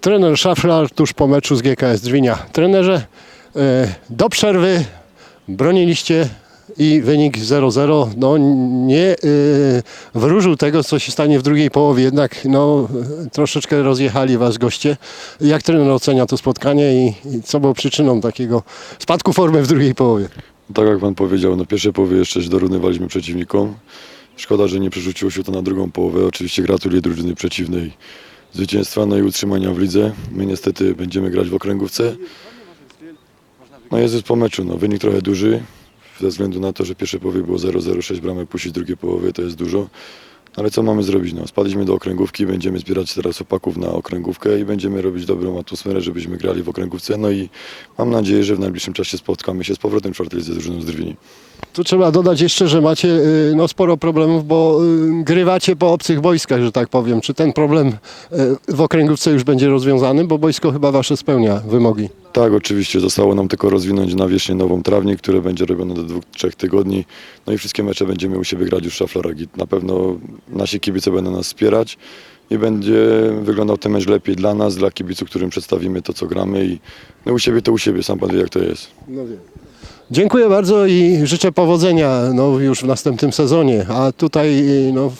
Trener Szaflar tuż po meczu z GKS Drwinia. Trenerze, e, do przerwy broniliście i wynik 0-0 no, nie e, wróżył tego, co się stanie w drugiej połowie. Jednak no, troszeczkę rozjechali was goście. Jak trener ocenia to spotkanie i, i co było przyczyną takiego spadku formy w drugiej połowie? Tak jak pan powiedział, na pierwszej połowie jeszcze się dorównywaliśmy przeciwnikom. Szkoda, że nie przerzuciło się to na drugą połowę. Oczywiście gratuluję drużyny przeciwnej zwycięstwa, no i utrzymania w lidze. My niestety będziemy grać w okręgówce. No już po meczu, no wynik trochę duży. Ze względu na to, że pierwsze połowie było 0-0-6 bramek, puścić drugie połowy to jest dużo. Ale co mamy zrobić? No, spadliśmy do okręgówki, będziemy zbierać teraz opaków na okręgówkę i będziemy robić dobrą atmosferę, żebyśmy grali w okręgówce. No i mam nadzieję, że w najbliższym czasie spotkamy się z powrotem w czwartej lidze z drużyną z Drwini. Tu trzeba dodać jeszcze, że macie y, no, sporo problemów, bo y, grywacie po obcych wojskach, że tak powiem. Czy ten problem y, w okręgówce już będzie rozwiązany? Bo wojsko chyba wasze spełnia wymogi. Tak, oczywiście. Zostało nam tylko rozwinąć na wierzchnię nową trawnik, które będzie robione do dwóch, trzech tygodni. No i wszystkie mecze będziemy u siebie grać już w Szaflaragit. Na pewno nasi kibice będą nas wspierać i będzie wyglądał ten mecz lepiej dla nas, dla kibiców, którym przedstawimy to, co gramy i no u siebie to u siebie, sam pan wie jak to jest. Dziękuję bardzo i życzę powodzenia no, już w następnym sezonie. A tutaj no,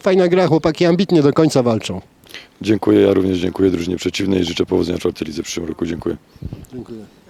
fajna gra, chłopaki ambitnie do końca walczą. Dziękuję, ja również dziękuję drużynie przeciwnej i życzę powodzenia w czwartej lidze w przyszłym roku. Dziękuję. Dziękuję.